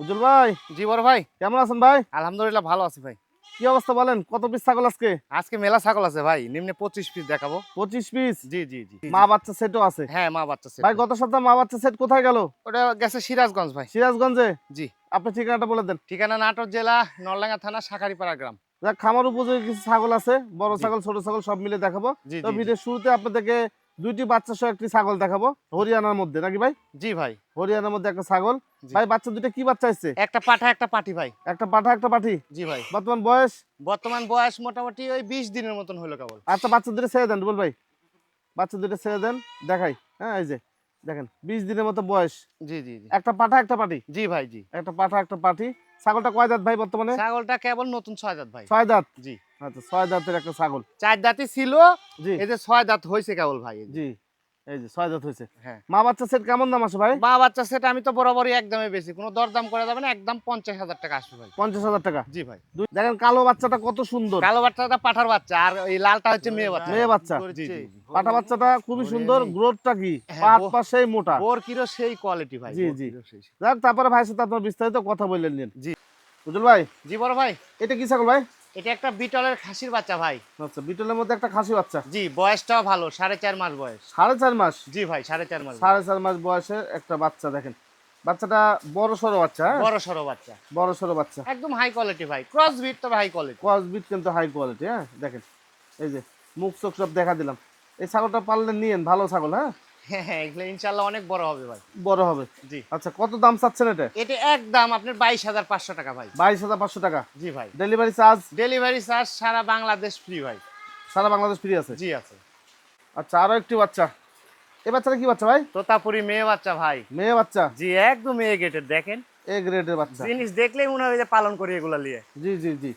উজ্জ্বল ভাই জি বড় ভাই। কেমন আছেন ভাই? আলহামদুলিল্লাহ ভালো আছি ভাই। কি অবস্থা বলেন? কত পিস ছাগল আজকে? আজকে মেলা ছাগল আছে ভাই নিম্নে পঁচিশ পিস দেখাবো। পঁচিশ পিস জি জি জি মা বাচ্চা সেটও আছে। হ্যাঁ মা বাচ্চা set ভাই গত সপ্তাহে মা বাচ্চা সেট কোথায় গেল? ওটা গেছে সিরাজগঞ্জ ভাই। সিরাজগঞ্জে? জি। আপনার ঠিকানাটা বলে দেন। ঠিকানা নাটোর জেলা নরলাঙ্গা থানা শাখারিপাড়া গ্রাম। খামার উপযোগী কিছু ছাগল আছে বড় ছাগল ছোট ছাগল সব মিলে দেখাবো। তো জি, শুরুতে আপনাদেরকে দুইটি বাচ্চা সহ একটি ছাগল দেখাবো হরিয়ানার মধ্যে নাকি ভাই? জি ভাই। হরিয়ানার মধ্যে একটা ছাগল। ভাই বাচ্চা দুইটা কি বাচ্চা আসছে একটা পাঠা একটা পাটি ভাই। একটা পাঠা একটা পাঠি? জি ভাই। বর্তমান বয়স? বর্তমান বয়স মোটামুটি ওই বিশ দিনের মতন হলো কেবল। আচ্ছা বাচ্চা দুটো ছেড়ে দেন বল ভাই। বাচ্চা দুটো ছেড়ে দেন দেখাই। হ্যাঁ এই যে। দেখেন বিশ দিনের মতো বয়স। জি জি জি। একটা পাঠা একটা পাঠি? জি ভাই জি। একটা পাঠা একটা পাঠি। ছাগলটা কয় দাঁত ভাই বর্তমানে? ছাগলটা কেবল নতুন ছয় দাঁত ভাই। ছয় দাঁত জি। আচ্ছা ছয় দাঁতের একটা ছাগল। চার দাঁতই ছিল। জি। এই যে ছয় দাঁত হয়েছে কেবল ভাই জি। এই যে ছয় দাঁত হয়েছে। হ্যাঁ। মা বাচ্চা সেট কেমন দাম আছে ভাই? মা বাচ্চা সেটা আমি তো বরাবরই একদমে বেশি। কোনো দরদাম করা যাবে না একদম পঞ্চাশ হাজার টাকা আসবে ভাই। পঞ্চাশ হাজার টাকা? জি ভাই। দেখেন কালো বাচ্চাটা কত সুন্দর। কালো বাচ্চাটা পাঠার বাচ্চা আর এই লালটা হচ্ছে মেয়ে বাচ্চা। মেয়ে বাচ্চা। জি জি পাঠা বাচ্চাটা খুবই সুন্দর। গ্রোথটা কি? হ্যাঁ, পাশেই মোটা। ওর কিরো সেই কোয়ালিটি ভাই জি, জি। তারপরে ভাইয়ের সাথে আপনার বিস্তারিত কথা বললেন নিন। জি। বুঝল ভাই জি বড় ভাই। এটা কি ছাগল ভাই? এটা একটা বিটলের খাসির বাচ্চা ভাই। আচ্ছা বিটলের মধ্যে একটা খাসি বাচ্চা? জি বয়সটাও ভালো সাড়ে চার মাস বয়স। সাড়ে চার মাস? জি ভাই সাড়ে চার মাস সাড়ে চার মাস বয়সের একটা বাচ্চা দেখেন। বাচ্চাটা বড় বাচ্চা হ্যাঁ? বড় সরো বাচ্চা। বড় সড়ো বাচ্চা। একদম হাই কোয়ালিটি ভাই ক্রস বিট তবে হাই কোয়ালিটি কসবিট কিন্তু হাই কোয়ালিটি হ্যাঁ? দেখেন এই যে মুখ চোখ সব দেখা দিলাম। এই ছাগলটা পারলে নিয়েন ভালো ছাগল হ্যাঁ? হ্যাঁ হ্যাঁ এগুলো অনেক বড় হবে ভাই। বড় হবে। জি। আচ্ছা কত দাম চাচ্ছেন এটা? এটা আপনার বাইশ হাজার পাঁচশো টাকা ভাই। বাইশ হাজার পাঁচশো টাকা? জি ভাই। ডেলিভারি চার্জ ডেলিভারি চার্জ সারা বাংলাদেশ ফ্রি ভাই। সারা বাংলাদেশ ফ্রি আছে? জি আছে। আচ্ছা আরও একটি বাচ্চা। বাচ্চাটা কি বাচ্চা ভাই? তোতাপুরি মেয়ে বাচ্চা ভাই। মেয়ে বাচ্চা? জি একদম গেটের দেখেন। এ গ্রেডের বাচ্চা। জিনিস দেখলেই মনে হবে যে পালন করি এগুলা নিয়ে। জি জি জি।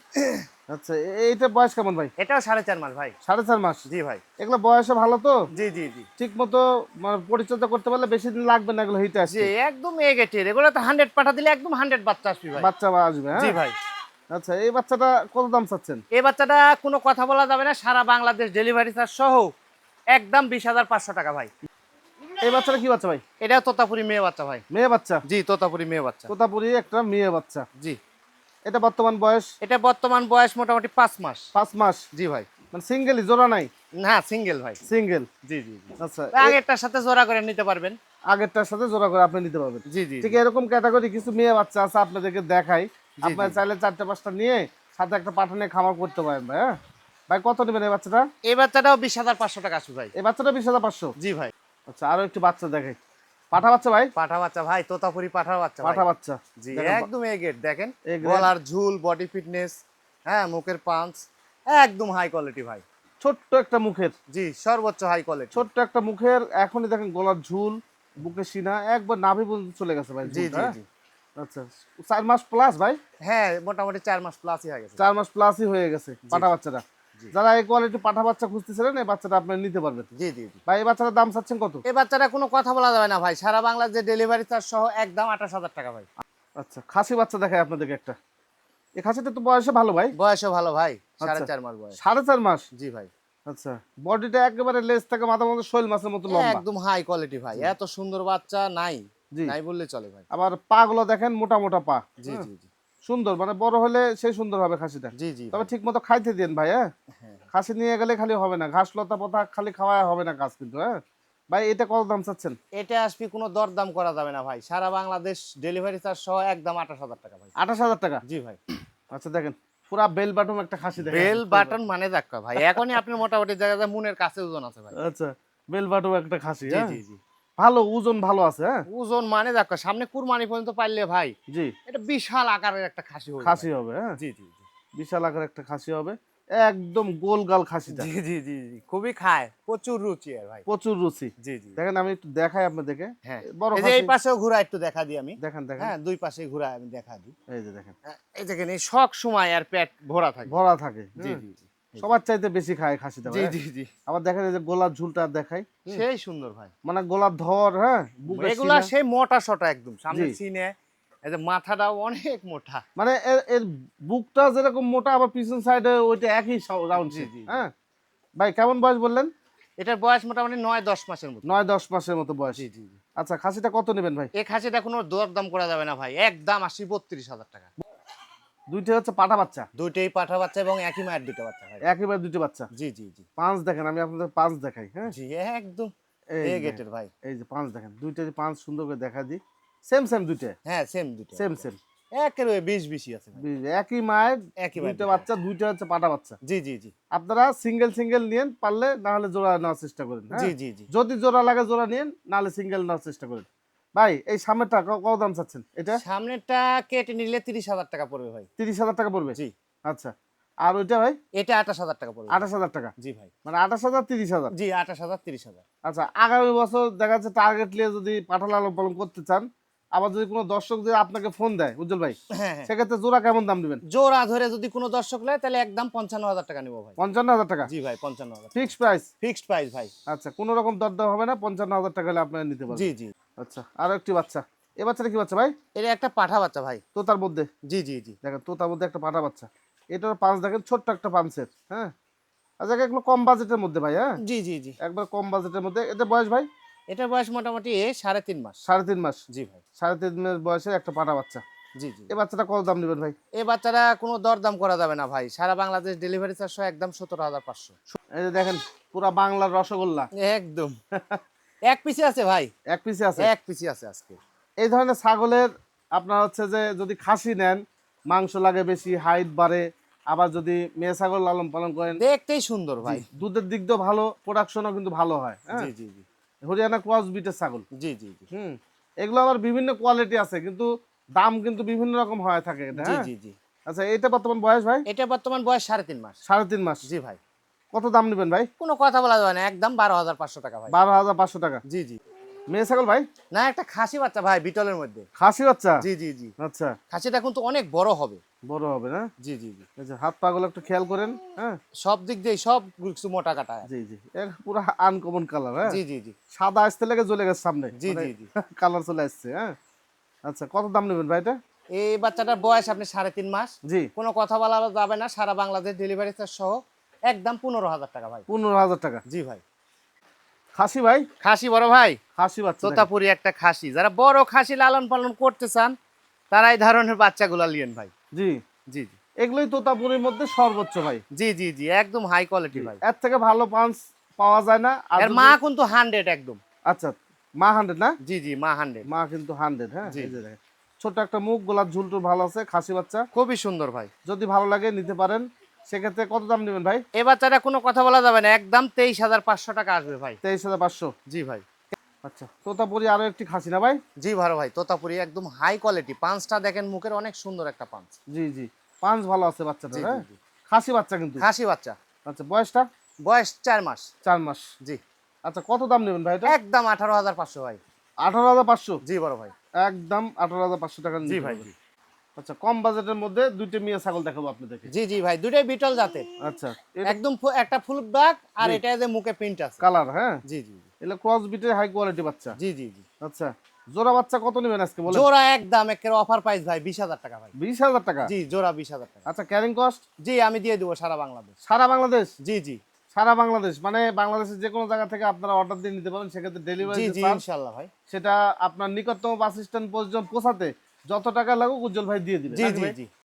আচ্ছা এইটা বয়স কেমন ভাই? এটাও সাড়ে চার মাস ভাই। সাড়ে চার মাস? জি ভাই। এগুলো বয়সে ভালো তো? জি জি জি। ঠিক মতো মানে পরিচর্যা করতে পারলে বেশি দিন লাগবে না এগুলো হিটে জি আসছে একদম এ গেটের এগুলো তো হান্ড্রেড পাঠা দিলে একদম হান্ড্রেড বাচ্চা আসবে ভাই। বাচ্চা আসবে জি হ্যাঁ ভাই। আচ্ছা এই বাচ্চাটা কত দাম চাচ্ছেন? এই বাচ্চাটা কোনো কথা বলা যাবে না সারা বাংলাদেশ ডেলিভারি চার্জ সহ একদম বিশ হাজার পাঁচশো টাকা ভাই। এই বাচ্চাটা কি বাচ্চা ভাই? এটা তোতাপুরি মেয়ে বাচ্চা ভাই। মেয়ে বাচ্চা? জি তোতাপুরি মেয়ে বাচ্চা। তোতাপুরি একটা মেয়ে বাচ্চা। জি। এটা বর্তমান বয়স? এটা বর্তমান বয়স মোটামুটি পাঁচ মাস। পাঁচ মাস? জি ভাই। মানে সিঙ্গেলই জোড়া নাই? না সিঙ্গেল ভাই। সিঙ্গেল জি জি আচ্ছা আগেরটার সাথে জোড়া করে নিতে পারবেন। আগেরটার সাথে জোড়া করে আপনি নিতে পারবেন। জি জি ঠিক এরকম ক্যাটাগরি কিছু মেয়ে বাচ্চা আছে আপনাদেরকে দেখাই। আপনার চাইলে চারটে পাঁচটা নিয়ে সাথে একটা পাঠানে খামার করতে পারেন ভাই হ্যাঁ? ভাই কত নেবেন এই বাচ্চাটা? এই বাচ্চাটাও বিশ হাজার পাঁচশো টাকা আসবে ভাই। এই বাচ্চাটা বিশ হাজার পাঁচশো? জি ভাই। আচ্ছা আরও একটু বাচ্চা দেখাই। পাঠা বাচ্চা ভাই? পাঠা বাচ্চা ভাই তোতাপুরি পাঠা বাচ্চা। পাঠা বাচ্চা জি একদম এ গেট দেখেন? গলার ঝুল বডি ফিটনেস হ্যাঁ মুখের পাঞ্চ একদম হাই কোয়ালিটি ভাই। ছোট্ট একটা মুখের। জি সর্বোচ্চ হাই কোয়ালিটি ছোট্ট একটা মুখের এখনই দেখেন গলার ঝুল বুকে সিনা একবার নাভি পর্যন্ত চলে গেছে ভাই জি জি হ্যাঁ? জি। আচ্ছা চার মাস প্লাস ভাই? হ্যাঁ মোটামুটি চার মাস প্লাসই হয়ে গেছে। চার মাস প্লাসই হয়ে গেছে পাঠা বাচ্চাটা। যারা এই কোয়ালিটি পাঠা বাচ্চা খুঁজতেছিলেন এই বাচ্চাটা আপনি নিতে পারবেন জি জি ভাই এই বাচ্চাটার দাম চাচ্ছেন কত? এই বাচ্চাটা কোনো কথা বলা যাবে না ভাই। সারা বাংলাদেশে ডেলিভারি চার্জ সহ একদম আঠাশ হাজার টাকা ভাই। আচ্ছা খাসি বাচ্চা দেখায় আপনাদেরকে একটা। এই খাসিটা তো বয়সে ভালো ভাই? বয়সও ভালো ভাই সাড়ে আচ্ছা। চার মাস বয়স। সাড়ে চার মাস? জি ভাই। আচ্ছা বডিটা একেবারে লেজ থেকে মাথা মতো শৈল মাছের মতো লম্বা। একদম হাই কোয়ালিটি ভাই। এত সুন্দর বাচ্চা নাই। নাই বললে চলে ভাই। আবার পা গুলো দেখেন মোটা মোটা পা। জি হ্যাঁ? জি জি। সুন্দর মানে বড় হলে সেই সুন্দর হবে খাসিটা। জি জি তবে ঠিক মতো খাইতে দিন ভাই হ্যাঁ? হ্যাঁ। খাসি নিয়ে গেলে খালি হবে না ঘাস লতা পাতা খালি খাওয়া হবে না কাজ কিন্তু হ্যাঁ? ভাই এটা কত দাম চাচ্ছেন? এটা আসবি কোনো দরদাম করা যাবে না ভাই সারা বাংলাদেশ ডেলিভারি চার্জ সহ একদম আঠাশ হাজার টাকা ভাই। আঠাশ হাজার টাকা? জি ভাই। আচ্ছা দেখেন পুরা বেল বাটম একটা খাসি দেখেন। বেল বাটন মানে দেখা ভাই এখনই আপনি মোটামুটি জায়গা যায় মনের কাছে ওজন আছে ভাই। আচ্ছা বেল বাটম একটা খাসি জি হ্যাঁ? জি জি। ভালো ওজন ভালো আছে হ্যাঁ? ওজন মানে দেখা সামনে কুরবানি পর্যন্ত পারলে ভাই জি। এটা বিশাল আকারের একটা খাসি হবে খাসি হবে হ্যাঁ? জি জি বিশাল আকার একটা খাসি হবে। একদম গোল গাল খাসিটা। জি জি জি জি খুবই খায় প্রচুর রুচি এর ভাই। প্রচুর রুচি। জি জি। দেখেন আমি একটু দেখাই আপনাদেরকে। হ্যাঁ। বড় এই যে এই পাশেও ঘুরা একটু দেখা দিই আমি। দেখেন দেখেন। হ্যাঁ দুই পাশে ঘুরা আমি দেখা দিই। এই যে দেখেন। হ্যাঁ, এই দেখেন এই সব সময় আর পেট ভরা থাকে। ভরা থাকে। জি। জি জি। সবার চাইতে বেশি খায় খাসিটা জি জি জি। আবার দেখেন এই যে গোলার ঝুলটা দেখাই। সেই সুন্দর ভাই। মানে গোলার ধর হ্যাঁ? এগুলা সেই মোটা সোটা একদম সামনে সিনে। এই মাথাটাও অনেক মোটা। মানে এর এর বুকটা যেরকম মোটা আবার পিছন সাইডে ওইটা একই রাউন্ড জি। হ্যাঁ? ভাই কেমন বয়স বললেন? এটার বয়স মোটামুটি নয় দশ মাসের মতো। নয় দশ মাসের মতো বয়স। জি জি জি। আচ্ছা খাসিটা কত নেবেন ভাই? এই খাসিটা কোনো দরদাম করা যাবে না ভাই। একদম আশি বত্রিশ হাজার টাকা। দুইটা হচ্ছে পাটা বাচ্চা। দুইটাই পাঠা বাচ্চা এবং একই মায়ের দুটো বাচ্চা ভাই। একেবারে দুইটা বাচ্চা? জি জি জি। পাঁচ দেখেন আমি আপনাদের পাঁচ দেখাই হ্যাঁ? জি একদম এই গেটের ভাই। এই যে পাঁচ দেখেন দুইটা পাঁচ সুন্দর করে দেখা দিই। সেম সেম দুইটা? হ্যাঁ সেম দুটো সেম সেম একেবারে বিশ বিশি আছে একই মায়ের একই দুইটা বাচ্চা দুইটা হচ্ছে পাটা বাচ্চা। জি জি জি। আপনারা সিঙ্গেল সিঙ্গেল নিয়েন পারলে না হলে জোড়া নেওয়ার চেষ্টা করেন হ্যাঁ? জি জি জি। যদি জোড়া লাগে জোড়া নিয়েন নাহলে সিঙ্গেল নেওয়ার চেষ্টা করেন। ভাই এই সামনেরটা কত দাম চাচ্ছেন? এটা? সামনেরটা কেটে নিলে তিরিশ হাজার টাকা পড়বে ভাই। তিরিশ হাজার টাকা পড়বে? জি। আচ্ছা। আর ওইটা ভাই? এটা আঠাশ হাজার টাকা পড়বে। আঠাশ হাজার টাকা? জি ভাই। মানে আঠাশ হাজার তিরিশ হাজার? জি আঠাশ হাজার তিরিশ হাজার। আচ্ছা আগামী বছর দেখা যাচ্ছে টার্গেট নিয়ে যদি পাঠা লালন পালন করতে চান আবার যদি কোনো দর্শক যদি আপনাকে ফোন দেয় উজ্জ্বল ভাই হ্যাঁ হ্যাঁ। সেক্ষেত্রে জোড়া কেমন দাম দিবেন? জোড়া ধরে যদি কোনো দর্শক নেয় তাহলে একদম পঞ্চান্ন হাজার টাকা নেব ভাই। পঞ্চান্ন হাজার টাকা? জি ভাই পঞ্চান্ন হাজার ফিক্সড প্রাইস ফিক্সড প্রাইস ভাই। আচ্ছা কোনো রকম দরদাম হবে না পঞ্চান্ন হাজার টাকা হলে আপনারা নিতে পারবেন। জি জি। আচ্ছা আরও একটি বাচ্চা। এ বাচ্চাটা কি বাচ্চা ভাই? এটা একটা পাঠা বাচ্চা ভাই। তোতার মধ্যে? জি জি জি। দেখেন তোতার মধ্যে একটা পাটা বাচ্চা। এটার পাঁচ দেখেন ছোট্ট একটা পাঁচের হ্যাঁ? আচ্ছা এগুলো কম বাজেটের মধ্যে ভাই হ্যাঁ? জি জি জি। একবার কম বাজেটের মধ্যে। এটা বয়স ভাই? এটার বয়স মোটামুটি সাড়ে তিন মাস। সাড়ে তিন মাস। জি ভাই। সাড়ে তিন মাস বয়সের একটা পাটা বাচ্চা। জি জি। এই বাচ্চাটা কত দাম নেবেন ভাই? এই বাচ্চারা কোনো দরদাম করা যাবে না ভাই। সারা বাংলাদেশ ডেলিভারি চারশো একদম সতেরো হাজার পাঁচশো। এই দেখেন পুরা বাংলার রসগোল্লা। একদম। এক পিসে আছে ভাই। এক পিসে আছে? এক পিসে আছে আজকে। এই ধরনের ছাগলের আপনার হচ্ছে যে যদি খাসি নেন মাংস লাগে বেশি হাইট বাড়ে আবার যদি মেয়ে ছাগল লালন পালন করেন দেখতেই সুন্দর ভাই। দুধের দিক দিয়েও ভালো প্রোডাকশনও কিন্তু ভালো হয় হ্যাঁ? জি জি জি। হরিয়ানা ক্রস বিটের ছাগল। জি জি জি। হুম এগুলো আবার বিভিন্ন কোয়ালিটি আছে কিন্তু দাম কিন্তু বিভিন্ন রকম হয় থাকে জি হ্যাঁ? জি জি। আচ্ছা এটা বর্তমান বয়স ভাই? এটা বর্তমান বয়স সাড়ে তিন মাস। সাড়ে তিন মাস। জি ভাই। কত দাম নেবেন ভাই? কোনো কথা বলা যাবে না একদম বারো হাজার পাঁচশো টাকা ভাই। বারো হাজার পাঁচশো টাকা। জি জি। মেয়ে ছাগল ভাই? না একটা খাসি বাচ্চা ভাই বিটলের মধ্যে। খাসি বাচ্চা? জি জি জি। আচ্ছা। খাসিটা কিন্তু অনেক বড় হবে। বড় হবে না? জি জি জি। যে হাত পাগুলো একটু খেয়াল করেন হ্যাঁ? সব দিক দিয়ে সব কিছু মোটা কাটা। জি জি। এক পুরো আনকমন কালার হ্যাঁ? জি জি জি। সাদা আসতে লেগে চলে গেছে সামনে। জি জি জি। কালার চলে আসছে হ্যাঁ? আচ্ছা কত দাম নেবেন ভাই এটা? এই বাচ্চাটার বয়স আপনি সাড়ে তিন মাস। জি। কোনো কথা বলা যাবে না সারা বাংলাদেশ ডেলিভারি চার্জ সহ একদম পনেরো হাজার টাকা ভাই। পনেরো হাজার টাকা। জি ভাই। খাসি ভাই? খাসি বড় ভাই। খাসি বাচ্চা তোতাপুরি একটা খাসি। যারা বড় খাসি লালন পালন করতে চান তারা এই ধরনের বাচ্চাগুলো লিয়েন ভাই। জি। জি জি। এগুলোই তোতাপুরির মধ্যে সর্বোচ্চ ভাই। জি জি জি একদম হাই কোয়ালিটি ভাই। এর থেকে ভালো পাঁচ পাওয়া যায় না। আর মা কিন্তু হান্ড্রেড একদম। আচ্ছা মা হান্ড্রেড না? জি জি মা হান্ড্রেড মা কিন্তু হান্ড্রেড হ্যাঁ? জি। যে ছোট একটা মুখ গোলাপ ঝুলটুল ভালো আছে খাসি বাচ্চা। খুবই সুন্দর ভাই। যদি ভালো লাগে নিতে পারেন। সেক্ষেত্রে কত দাম নেবেন ভাই? এই বাচ্চাটা কোনো কথা বলা যাবে না। একদম তেইশ হাজার পাঁচশো টাকা আসবে ভাই। তেইশ হাজার পাঁচশো? জি ভাই। আচ্ছা তোতাপুরি আরও একটি খাসি না ভাই? জি ভালো ভাই তোতাপুরি একদম হাই কোয়ালিটি পাঁচটা দেখেন মুখের অনেক সুন্দর একটা পাঁচ। জি জি। পাঁচ ভালো আছে বাচ্চাটা হ্যাঁ। খাসি বাচ্চা কিন্তু? খাসি বাচ্চা। আচ্ছা বয়সটা? বয়স চার মাস। চার মাস। জি। আচ্ছা কত দাম নেবেন ভাই এটা? একদম আঠারো হাজার পাঁচশো ভাই। আঠারো হাজার পাঁচশো? জি বড় ভাই। একদম আঠারো হাজার পাঁচশো টাকা জি ভাই। আচ্ছা কম বাজেটের মধ্যে দুইটা মেয়ে ছাগল দেখাবো আপনাদেরকে। জি জি ভাই দুটাই বিটল জাতের। আচ্ছা একদম একটা ফুল ব্যাগ আর এটা যে মুখে প্রিন্ট আছে। কালার হ্যাঁ? জি জি জি। এগুলো ক্রস বিটের হাই কোয়ালিটি বাচ্চা। জি জি জি। আচ্ছা জোড়া বাচ্চা কত নেবেন আজকে বলেন? জোড়া একদম একের অফার প্রাইস ভাই বিশ হাজার টাকা ভাই। বিশ হাজার টাকা? জি জোড়া বিশ হাজার টাকা। আচ্ছা ক্যারিং কস্ট জি আমি দিয়ে দেবো সারা বাংলাদেশ। সারা বাংলাদেশ? জি জি। সারা বাংলাদেশ মানে বাংলাদেশের যে কোনো জায়গা থেকে আপনারা অর্ডার দিয়ে নিতে পারেন সেক্ষেত্রে ডেলিভারি জি ইনশাল্লাহ ভাই। সেটা আপনার নিকটতম বাস স্ট্যান্ড পর্যন্ত পৌঁছাতে যত টাকা লাগুক উজ্জ্বল ভাই দিয়ে দিবে। জি জি জি।